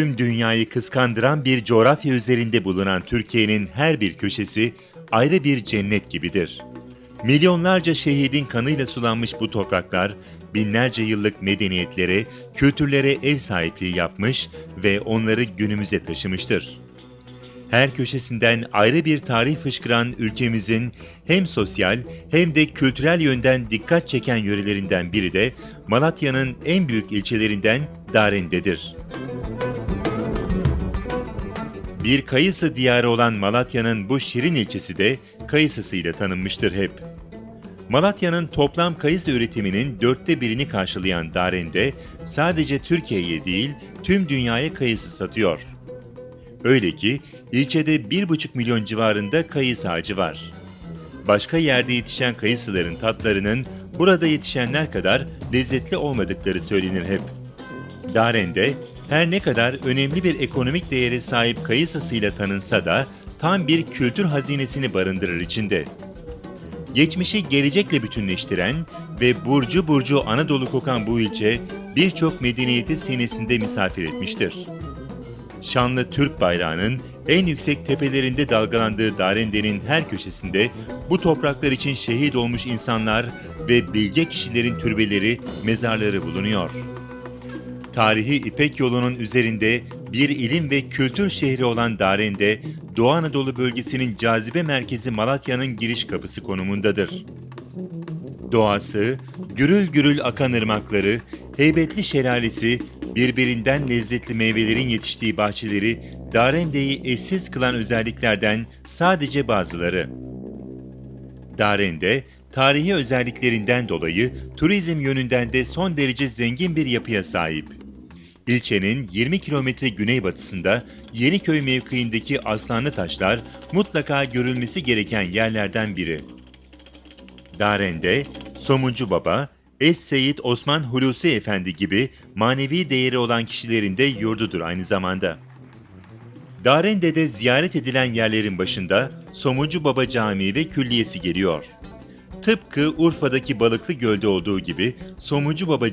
Tüm dünyayı kıskandıran bir coğrafya üzerinde bulunan Türkiye'nin her bir köşesi ayrı bir cennet gibidir. Milyonlarca şehidin kanıyla sulanmış bu topraklar, binlerce yıllık medeniyetlere, kültürlere ev sahipliği yapmış ve onları günümüze taşımıştır. Her köşesinden ayrı bir tarih fışkıran ülkemizin hem sosyal hem de kültürel yönden dikkat çeken yörelerinden biri de Malatya'nın en büyük ilçelerinden Daren'dedir. Bir kayısı diyarı olan Malatya'nın bu şirin ilçesi de kayısısıyla tanınmıştır hep. Malatya'nın toplam kayısı üretiminin dörtte birini karşılayan Daren'de sadece Türkiye'ye değil tüm dünyaya kayısı satıyor. Öyle ki ilçede 1,5 milyon civarında kayısı ağacı var. Başka yerde yetişen kayısıların tatlarının burada yetişenler kadar lezzetli olmadıkları söylenir hep. Daren'de her ne kadar önemli bir ekonomik değere sahip kayısısıyla tanınsa da tam bir kültür hazinesini barındırır içinde. Geçmişi gelecekle bütünleştiren ve burcu burcu Anadolu kokan bu ilçe birçok medeniyeti senesinde misafir etmiştir. Şanlı Türk bayrağının en yüksek tepelerinde dalgalandığı Darende'nin her köşesinde bu topraklar için şehit olmuş insanlar ve bilge kişilerin türbeleri, mezarları bulunuyor. Tarihi İpek yolunun üzerinde bir ilim ve kültür şehri olan Darende, Doğu Anadolu bölgesinin cazibe merkezi Malatya'nın giriş kapısı konumundadır. Doğası, gürül gürül akan ırmakları, heybetli şelalesi, birbirinden lezzetli meyvelerin yetiştiği bahçeleri Darende'yi eşsiz kılan özelliklerden sadece bazıları. Darende, tarihi özelliklerinden dolayı turizm yönünden de son derece zengin bir yapıya sahip. İlçenin 20 kilometre güneybatısında Yeniköy mevkiindeki Aslanlı Taşlar mutlaka görülmesi gereken yerlerden biri. Daren'de Somuncu Baba, Es Seyit Osman Hulusi Efendi gibi manevi değeri olan kişilerin de yurdudur aynı zamanda. Darende'de ziyaret edilen yerlerin başında Somuncu Baba Camii ve Külliyesi geliyor. Tıpkı Urfa'daki Balıklı Göl'de olduğu gibi Somuncu Baba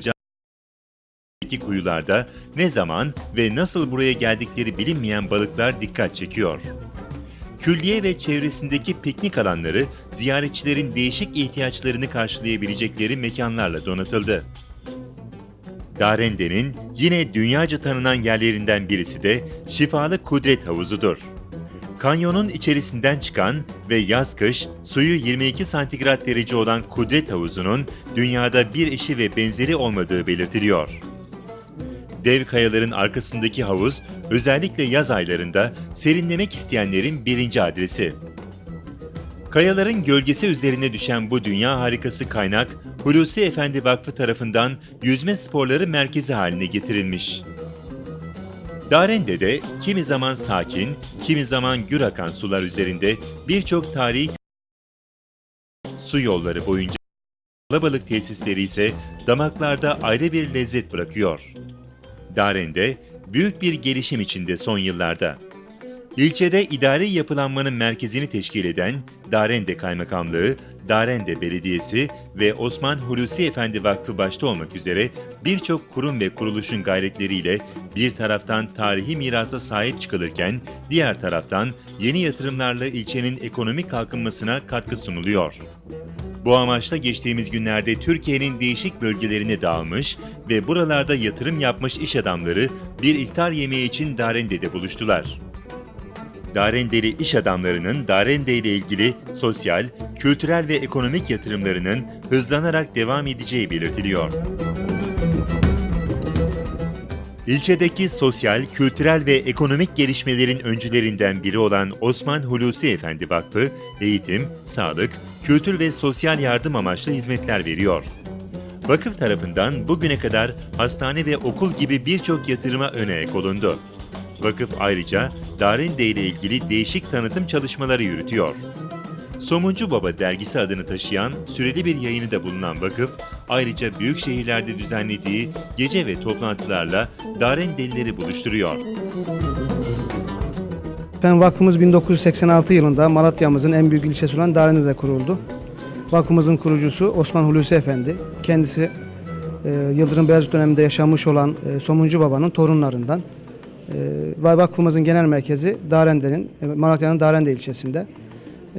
Camii'deki kuyularda ne zaman ve nasıl buraya geldikleri bilinmeyen balıklar dikkat çekiyor. Külliye ve çevresindeki piknik alanları ziyaretçilerin değişik ihtiyaçlarını karşılayabilecekleri mekanlarla donatıldı. Darende'nin yine dünyaca tanınan yerlerinden birisi de Şifalı Kudret Havuzu'dur. Kanyonun içerisinden çıkan ve yaz-kış suyu 22 santigrat derece olan Kudret Havuzu'nun dünyada bir eşi ve benzeri olmadığı belirtiliyor. Dev kayaların arkasındaki havuz özellikle yaz aylarında serinlemek isteyenlerin birinci adresi. Kayaların gölgesi üzerine düşen bu dünya harikası kaynak, Hulusi Efendi Vakfı tarafından yüzme sporları merkezi haline getirilmiş. Darende'de kimi zaman sakin, kimi zaman gür akan sular üzerinde birçok tarihi su yolları boyunca alabalık tesisleri ise damaklarda ayrı bir lezzet bırakıyor. Darende büyük bir gelişim içinde son yıllarda. İlçede idari yapılanmanın merkezini teşkil eden Darende Kaymakamlığı, Darende Belediyesi ve Osman Hulusi Efendi Vakfı başta olmak üzere birçok kurum ve kuruluşun gayretleriyle bir taraftan tarihi mirasa sahip çıkılırken diğer taraftan yeni yatırımlarla ilçenin ekonomik kalkınmasına katkı sunuluyor. Bu amaçla geçtiğimiz günlerde Türkiye'nin değişik bölgelerine dağılmış ve buralarda yatırım yapmış iş adamları bir iftar yemeği için Darende'de buluştular. Darendeli iş adamlarının Darende ile ilgili sosyal, kültürel ve ekonomik yatırımlarının hızlanarak devam edeceği belirtiliyor. İlçedeki sosyal, kültürel ve ekonomik gelişmelerin öncülerinden biri olan Osman Hulusi Efendi Vakfı, eğitim, sağlık, kültür ve sosyal yardım amaçlı hizmetler veriyor. Vakıf tarafından bugüne kadar hastane ve okul gibi birçok yatırıma öne ek olundu. Vakıf ayrıca Darende ile ilgili değişik tanıtım çalışmaları yürütüyor. Somuncu Baba dergisi adını taşıyan süreli bir yayını da bulunan vakıf, ayrıca büyük şehirlerde düzenlediği gece ve toplantılarla Darendelileri buluşturuyor. Ben vakfımız 1986 yılında Malatya'mızın en büyük ilçesi olan Darende'de kuruldu. Vakfımızın kurucusu Osman Hulusi Efendi. Kendisi e, Yıldırım Beyazıt döneminde yaşamış olan e, Somuncu Baba'nın torunlarından. ve vakfımızın genel merkezi Darende'nin, e, Malatya'nın Darende ilçesinde.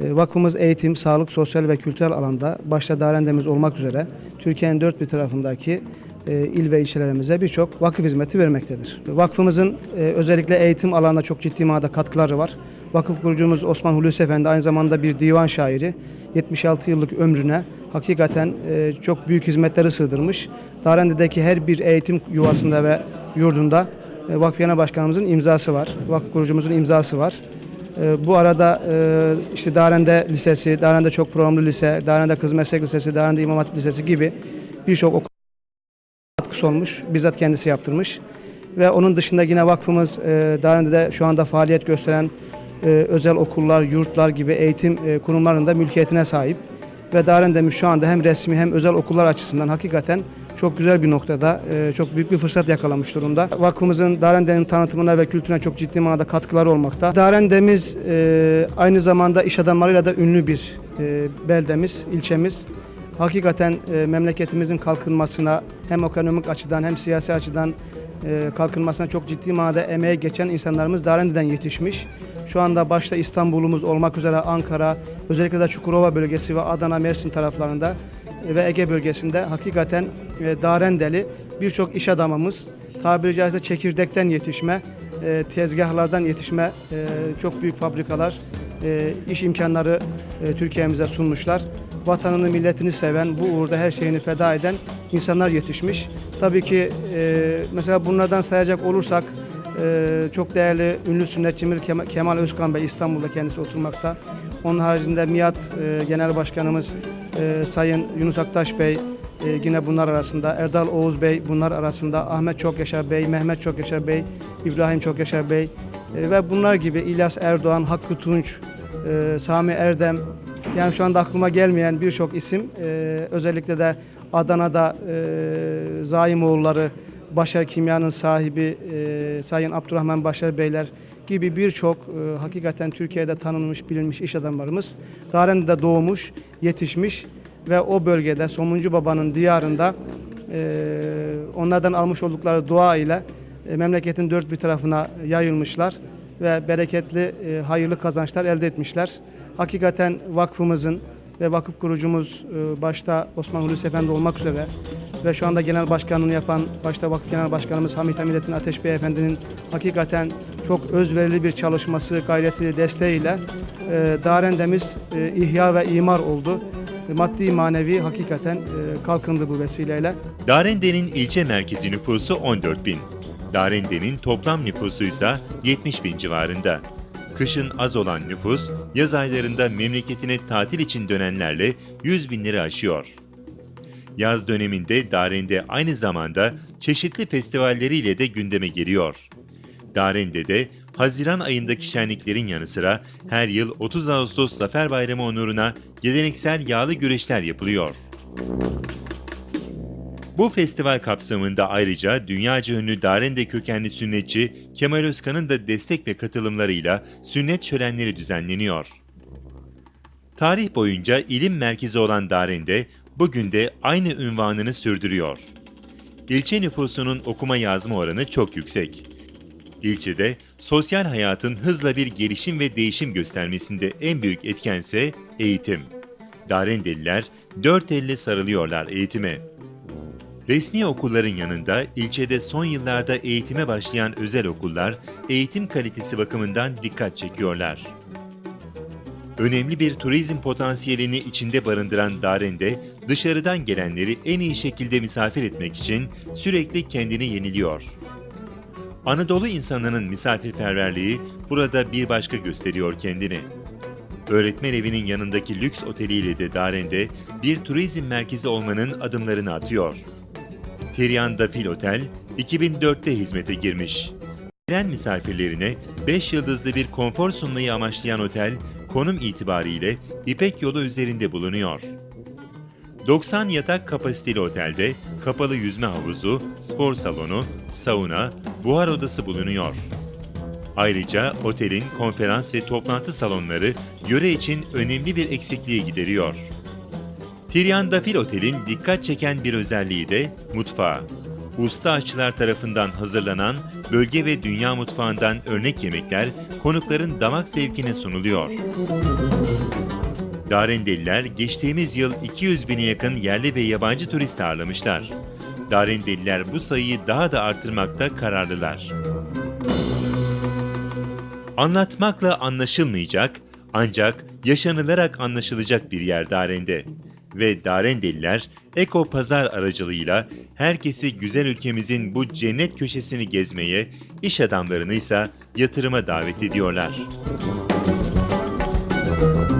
E, Vakfımız eğitim, sağlık, sosyal ve kültürel alanda başta Darende'miz olmak üzere Türkiye'nin dört bir tarafındaki e, il ve ilçelerimize birçok vakıf hizmeti vermektedir. Vakfımızın e, özellikle eğitim alanında çok ciddi manada katkıları var. Vakıf kurucumuz Osman Hulusi Efendi aynı zamanda bir divan şairi. 76 yıllık ömrüne hakikaten e, çok büyük hizmetleri sığdırmış. Darende'deki her bir eğitim yuvasında ve yurdunda e, Genel Başkanımızın imzası var. Vakıf kurucumuzun imzası var. E, Bu arada e, işte Darende Lisesi, Darende Çok Programlı Lise, Darende Kız Meslek Lisesi, Darende İmam Hatip Lisesi gibi birçok okul katkısı olmuş. Bizzat kendisi yaptırmış. Ve onun dışında yine vakfımız e, Darende'de şu anda faaliyet gösteren e, özel okullar, yurtlar gibi eğitim e, kurumlarında mülkiyetine sahip. Ve Darende'miz şu anda hem resmi hem özel okullar açısından hakikaten çok güzel bir noktada, çok büyük bir fırsat yakalamış durumda. Vakfımızın Darende'nin tanıtımına ve kültürüne çok ciddi manada katkıları olmakta. Darende'miz aynı zamanda iş adamlarıyla da ünlü bir beldemiz, ilçemiz. Hakikaten e, memleketimizin kalkınmasına hem ekonomik açıdan hem siyasi açıdan e, kalkınmasına çok ciddi manada emeğe geçen insanlarımız Darende'den yetişmiş. Şu anda başta İstanbul'umuz olmak üzere Ankara, özellikle de Çukurova bölgesi ve Adana, Mersin taraflarında e, ve Ege bölgesinde hakikaten e, Darendeli birçok iş adamımız tabiri caizse çekirdekten yetişme, e, tezgahlardan yetişme e, çok büyük fabrikalar, e, iş imkanları e, Türkiye'mize sunmuşlar. Vatanını, milletini seven, bu uğurda her şeyini feda eden insanlar yetişmiş. Tabii ki e, mesela bunlardan sayacak olursak e, çok değerli ünlü sünnetçimiz Kemal, Özkan Bey İstanbul'da kendisi oturmakta. Onun haricinde MİAT e, Genel Başkanımız e, Sayın Yunus Aktaş Bey e, yine bunlar arasında. Erdal Oğuz Bey bunlar arasında. Ahmet Çokyaşar Bey, Mehmet Çokyaşar Bey, İbrahim Çokyaşar Bey e, ve bunlar gibi İlyas Erdoğan, Hakkı Tunç, e, Sami Erdem yani şu anda aklıma gelmeyen birçok isim e, özellikle de Adana'da e, Zaimoğulları, Başar Kimya'nın sahibi e, Sayın Abdurrahman Başar Beyler gibi birçok e, hakikaten Türkiye'de tanınmış bilinmiş iş adamlarımız Darende'de doğmuş, yetişmiş ve o bölgede Somuncu Baba'nın diyarında e, onlardan almış oldukları dua ile e, memleketin dört bir tarafına yayılmışlar ve bereketli, e, hayırlı kazançlar elde etmişler. Hakikaten vakfımızın ve vakıf kurucumuz e, başta Osman Hulusi Efendi olmak üzere ve şu anda genel başkanlığını yapan başta vakıf genel başkanımız Hamit Hamidettin Ateş Bey Efendi'nin hakikaten çok özverili bir çalışması, gayreti, desteğiyle e, Darendemiz e, ihya ve imar oldu. E, Maddi manevi hakikaten e, kalkındı bu vesileyle. Darende'nin ilçe merkezi nüfusu 14 bin. Darende'nin toplam nüfusu ise 70 bin civarında. Kışın az olan nüfus, yaz aylarında memleketine tatil için dönenlerle 100 binleri aşıyor. Yaz döneminde Darende aynı zamanda çeşitli festivalleriyle de gündeme geliyor. Darende'de Haziran ayındaki şenliklerin yanı sıra her yıl 30 Ağustos Zafer Bayramı onuruna geleneksel yağlı güreşler yapılıyor. Bu festival kapsamında ayrıca dünyaca ünlü Darende kökenli sünnetçi Kemal Özkan'ın da destek ve katılımlarıyla sünnet şölenleri düzenleniyor. Tarih boyunca ilim merkezi olan Darende bugün de aynı ünvanını sürdürüyor. İlçe nüfusunun okuma yazma oranı çok yüksek. İlçede sosyal hayatın hızla bir gelişim ve değişim göstermesinde en büyük etkense eğitim. Darendeliler dört elle sarılıyorlar eğitime. Resmi okulların yanında ilçede son yıllarda eğitime başlayan özel okullar eğitim kalitesi bakımından dikkat çekiyorlar. Önemli bir turizm potansiyelini içinde barındıran Darende, dışarıdan gelenleri en iyi şekilde misafir etmek için sürekli kendini yeniliyor. Anadolu insanının misafirperverliği burada bir başka gösteriyor kendini. Öğretmen evinin yanındaki lüks oteliyle de Darende bir turizm merkezi olmanın adımlarını atıyor. Tiryan Dafil Otel 2004'te hizmete girmiş. Gelen misafirlerine 5 yıldızlı bir konfor sunmayı amaçlayan otel, konum itibariyle İpek yolu üzerinde bulunuyor. 90 yatak kapasiteli otelde kapalı yüzme havuzu, spor salonu, sauna, buhar odası bulunuyor. Ayrıca otelin konferans ve toplantı salonları yöre için önemli bir eksikliği gideriyor. Tiryan Dafil Otel'in dikkat çeken bir özelliği de mutfağı. usta aşçılar tarafından hazırlanan bölge ve dünya mutfağından örnek yemekler konukların damak zevkine sunuluyor. Darendeliler geçtiğimiz yıl 200 bine yakın yerli ve yabancı turist ağırlamışlar. Darendeliler bu sayıyı daha da arttırmakta kararlılar. Anlatmakla anlaşılmayacak ancak yaşanılarak anlaşılacak bir yer Darende ve Darendeliler Eko Pazar aracılığıyla herkesi güzel ülkemizin bu cennet köşesini gezmeye, iş adamlarını ise yatırıma davet ediyorlar. Müzik